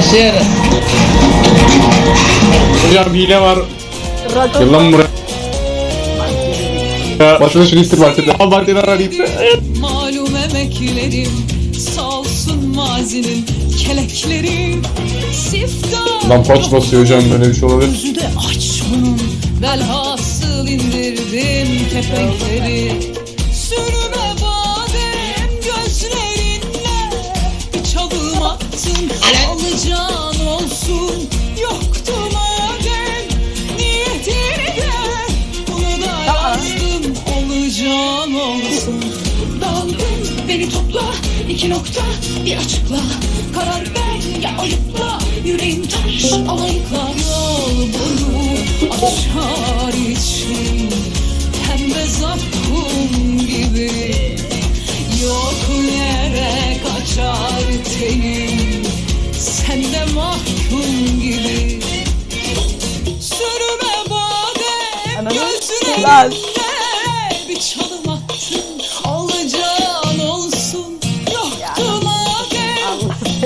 Başlayalım. Hocam hile var. Gel lan buraya. Ya, Başına şunu istir bahçede. Al bahçeden arayıp. Malum emeklerim Salsın mazinin kelekleri Siftah Lan paç basıyor hocam böyle bir şey olabilir. Gözü de aç bunun Velhasıl indirdim kepenkleri attın alacağın olsun. Yoktu madem niyetini de Bunu da yazdım olacağın olsun. Daldım beni topla iki nokta bir açıkla. Karar ver ya ayıpla yüreğim taş alayıkla. Yol boyu açar için Pembe zakkum gibi. Yok yere kaçar tenim gözlerinde Bir çalım attın alacağın olsun. Yoktu madem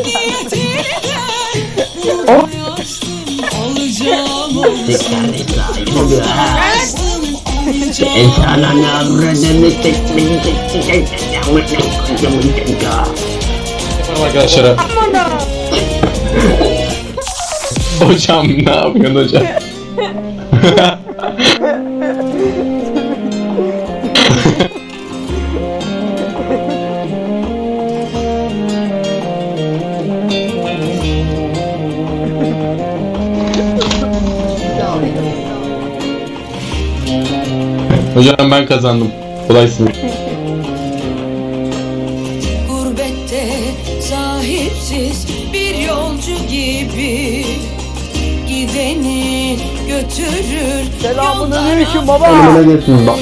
niyetini de Bunu yazdım alacağım olsun. Alacağım Arkadaşlar. hocam ne yapıyorsun hocam? Hocam ben kazandım. Kolaysın. Gurbette sahipsiz bir yolcu gibi Gideni götürür Selamun aleyküm baba. Önüme geçsin bak.